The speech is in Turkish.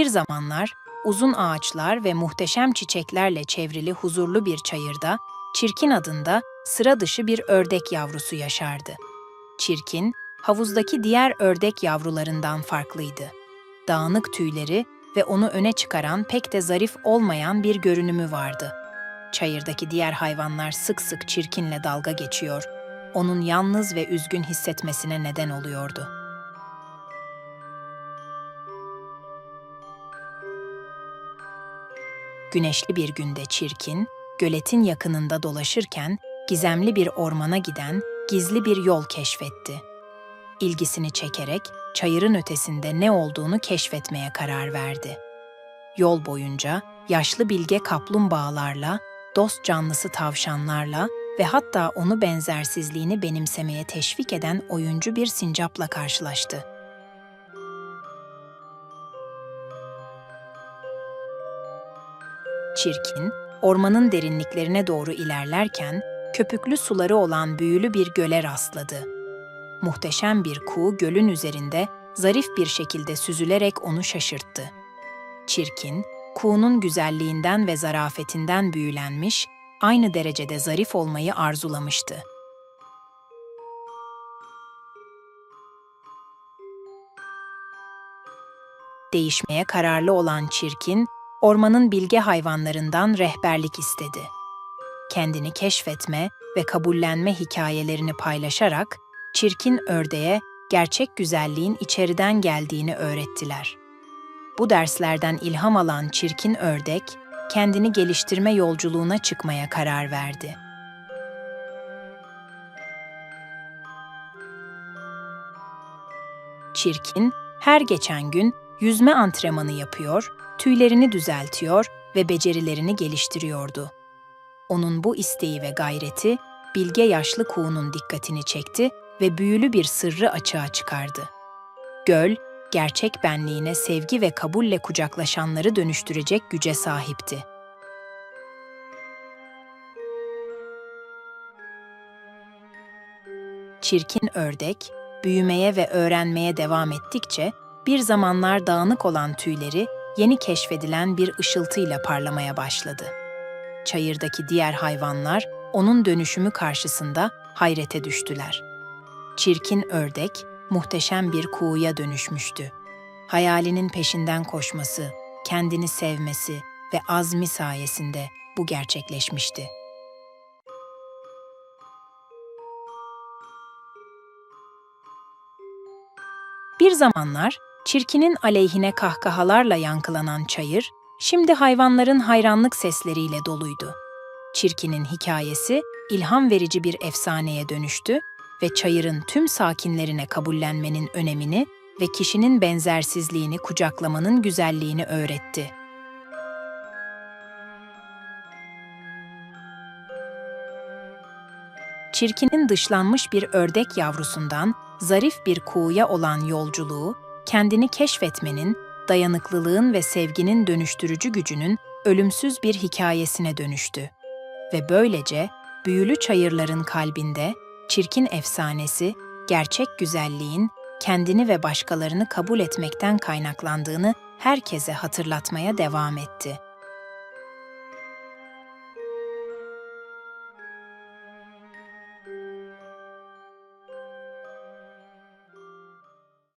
Bir zamanlar uzun ağaçlar ve muhteşem çiçeklerle çevrili huzurlu bir çayırda Çirkin adında sıra dışı bir ördek yavrusu yaşardı. Çirkin, havuzdaki diğer ördek yavrularından farklıydı. Dağınık tüyleri ve onu öne çıkaran pek de zarif olmayan bir görünümü vardı. Çayırdaki diğer hayvanlar sık sık Çirkin'le dalga geçiyor, onun yalnız ve üzgün hissetmesine neden oluyordu. Güneşli bir günde Çirkin, göletin yakınında dolaşırken gizemli bir ormana giden gizli bir yol keşfetti. İlgisini çekerek çayırın ötesinde ne olduğunu keşfetmeye karar verdi. Yol boyunca yaşlı bilge kaplumbağalarla, dost canlısı tavşanlarla ve hatta onu benzersizliğini benimsemeye teşvik eden oyuncu bir sincapla karşılaştı. Çirkin, ormanın derinliklerine doğru ilerlerken köpüklü suları olan büyülü bir göle rastladı. Muhteşem bir kuğu gölün üzerinde zarif bir şekilde süzülerek onu şaşırttı. Çirkin, kuğunun güzelliğinden ve zarafetinden büyülenmiş, aynı derecede zarif olmayı arzulamıştı. Değişmeye kararlı olan Çirkin, ormanın bilge hayvanlarından rehberlik istedi. Kendini keşfetme ve kabullenme hikayelerini paylaşarak çirkin ördeğe gerçek güzelliğin içeriden geldiğini öğrettiler. Bu derslerden ilham alan çirkin ördek, kendini geliştirme yolculuğuna çıkmaya karar verdi. Çirkin, her geçen gün yüzme antrenmanı yapıyor, tüylerini düzeltiyor ve becerilerini geliştiriyordu. Onun bu isteği ve gayreti, bilge yaşlı kuğunun dikkatini çekti ve büyülü bir sırrı açığa çıkardı. Göl, gerçek benliğine sevgi ve kabulle kucaklaşanları dönüştürecek güce sahipti. Çirkin ördek, büyümeye ve öğrenmeye devam ettikçe, bir zamanlar dağınık olan tüyleri yeni keşfedilen bir ışıltıyla parlamaya başladı. Çayırdaki diğer hayvanlar onun dönüşümü karşısında hayrete düştüler. Çirkin ördek muhteşem bir kuğuya dönüşmüştü. Hayalinin peşinden koşması, kendini sevmesi ve azmi sayesinde bu gerçekleşmişti. Bir zamanlar çirkinin aleyhine kahkahalarla yankılanan çayır, şimdi hayvanların hayranlık sesleriyle doluydu. Çirkinin hikayesi ilham verici bir efsaneye dönüştü ve çayırın tüm sakinlerine kabullenmenin önemini ve kişinin benzersizliğini kucaklamanın güzelliğini öğretti. Çirkinin dışlanmış bir ördek yavrusundan zarif bir kuğuya olan yolculuğu, kendini keşfetmenin, dayanıklılığın ve sevginin dönüştürücü gücünün ölümsüz bir hikayesine dönüştü. Ve böylece büyülü çayırların kalbinde çirkin efsanesi, gerçek güzelliğin kendini ve başkalarını kabul etmekten kaynaklandığını herkese hatırlatmaya devam etti.